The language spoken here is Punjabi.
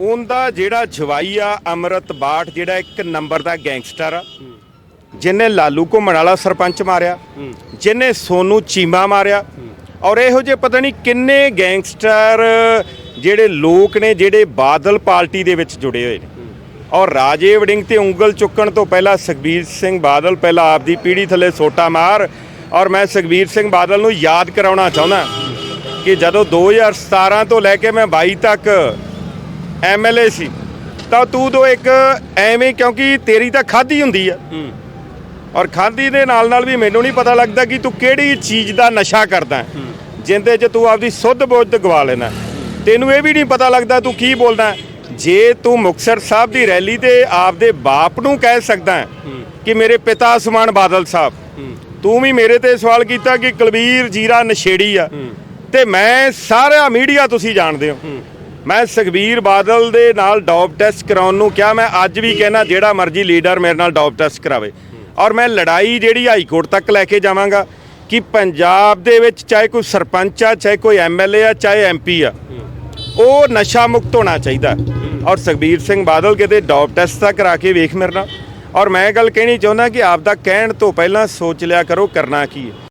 ਉਹਦਾ ਜਿਹੜਾ ਜਵਾਈ ਆ ਅਮਰਤ ਬਾਠ ਜਿਹੜਾ ਇੱਕ ਨੰਬਰ ਦਾ ਗੈਂਗਸਟਰ ਆ ਜਿਨੇ ਲਾਲੂ ਘੁੰਮਣ ਵਾਲਾ ਸਰਪੰਚ ਮਾਰਿਆ ਜਿਨੇ ਸੋਨੂ ਚੀਮਾ ਮਾਰਿਆ, ਔਰ ਇਹੋ ਜਿਹੇ ਪਤਾ ਨਹੀਂ ਕਿੰਨੇ ਗੈਂਗਸਟਰ ਜਿਹੜੇ ਲੋਕ ਨੇ, ਜਿਹੜੇ ਬਾਦਲ ਪਾਰਟੀ ਦੇ ਵਿੱਚ ਜੁੜੇ ਹੋਏ ਨੇ। ਔਰ ਰਾਜੇ ਵੜਿੰਗ ਤੇ ਉਂਗਲ ਚੁੱਕਣ ਤੋਂ ਪਹਿਲਾਂ ਸੁਖਬੀਰ ਸਿੰਘ ਬਾਦਲ ਪਹਿਲਾਂ ਆਪਦੀ ਪੀੜੀ ਥੱਲੇ ਸੋਟਾ ਮਾਰ, ਔਰ ਮੈਂ ਸੁਖਬੀਰ ਸਿੰਘ ਬਾਦਲ ਨੂੰ ਯਾਦ ਕਰਾਉਣਾ ਚਾਹੁੰਦਾ ਕਿ ਜਦੋਂ 2017 ਤੋਂ ਲੈ ਕੇ ਮੈਂ 22 ਤੱਕ ਐਮਐਲਏ ਸੀ। ਤਾਂ ਤੂੰ ਤੋਂ ਇੱਕ ਐਵੇਂ ਕਿਉਂਕਿ ਤੇਰੀ ਤਾਂ ਖਾਦੀ ਹੁੰਦੀ ਆ। ਔਰ ਖਾਦੀ ਦੇ ਨਾਲ ਨਾਲ ਵੀ ਮੈਨੂੰ ਨਹੀਂ ਪਤਾ ਲੱਗਦਾ ਕਿ ਤੂੰ ਕਿਹੜੀ ਚੀਜ਼ ਦਾ ਨਸ਼ਾ ਕਰਦਾ। ਜਿੰਦੇ 'ਚ ਤੂੰ ਆਪਦੀ ਸੁੱਧ ਬੁੱਧ ਗਵਾ ਲੈਣਾ ਤੈਨੂੰ ਇਹ ਵੀ ਨਹੀਂ ਪਤਾ ਲੱਗਦਾ ਤੂੰ ਕੀ ਬੋਲਦਾ। ਜੇ ਤੂੰ ਮੁਕਤਸਰ ਸਾਹਿਬ ਦੀ ਰੈਲੀ ਤੇ ਆਪਦੇ ਬਾਪ ਨੂੰ ਕਹਿ ਸਕਦਾ ਕਿ ਮੇਰੇ ਪਿਤਾ ਸਮਾਨ ਬਾਦਲ ਸਾਹਿਬ ਤੂੰ ਵੀ ਮੇਰੇ ਤੇ ਸਵਾਲ ਕੀਤਾ ਕਿ ਕੁਲਬੀਰ ਜੀਰਾ ਨਸ਼ੇੜੀ ਆ। ਤੇ ਮੈਂ ਸਾਰਾ ਮੀਡੀਆ ਤੁਸੀਂ ਜਾਣਦੇ ਹੋ। ਮੈਂ ਸੁਖਬੀਰ ਬਾਦਲ ਦੇ ਨਾਲ ਡੋਪ ਟੈਸਟ ਕਰਾਉਣ ਨੂੰ ਕਿਹਾ, ਮੈਂ ਅੱਜ ਵੀ ਕਹਿਣਾ ਜਿਹੜਾ ਮਰਜ਼ੀ ਲੀਡਰ ਮੇਰੇ ਨਾਲ ਡੋਪ ਟੈਸਟ ਕਰਾਵੇ। ਔਰ ਮੈਂ ਲੜਾਈ ਜਿਹੜੀ ਹਾਈ ਕੋਰਟ ਤੱਕ ਲੈ ਕੇ ਜਾਵਾਂਗਾ ਕਿ ਪੰਜਾਬ ਦੇ ਵਿੱਚ ਚਾਹੇ ਕੋਈ ਸਰਪੰਚ ਆ, ਚਾਹੇ ਕੋਈ ਐਮਐਲਏ ਆ, ਚਾਹੇ ਐਮਪੀ ਆ, ਉਹ ਨਸ਼ਾ ਮੁਕਤ ਹੋਣਾ ਚਾਹੀਦਾ। ਔਰ ਸੁਖਬੀਰ ਸਿੰਘ ਬਾਦਲ ਕਿਤੇ ਡੋਪ ਟੈਸਟ ਤਾਂ ਕਰਾ ਕੇ ਵੇਖ ਮੇਰੇ ਨਾਲ। ਔਰ ਮੈਂ ਗੱਲ ਕਹਿਣੀ ਚਾਹੁੰਦਾ ਕਿ ਆਪ ਦਾ ਕਹਿਣ ਤੋਂ ਪਹਿਲਾਂ ਸੋਚ ਲਿਆ ਕਰੋ ਕਰਨਾ ਕੀ ਹੈ।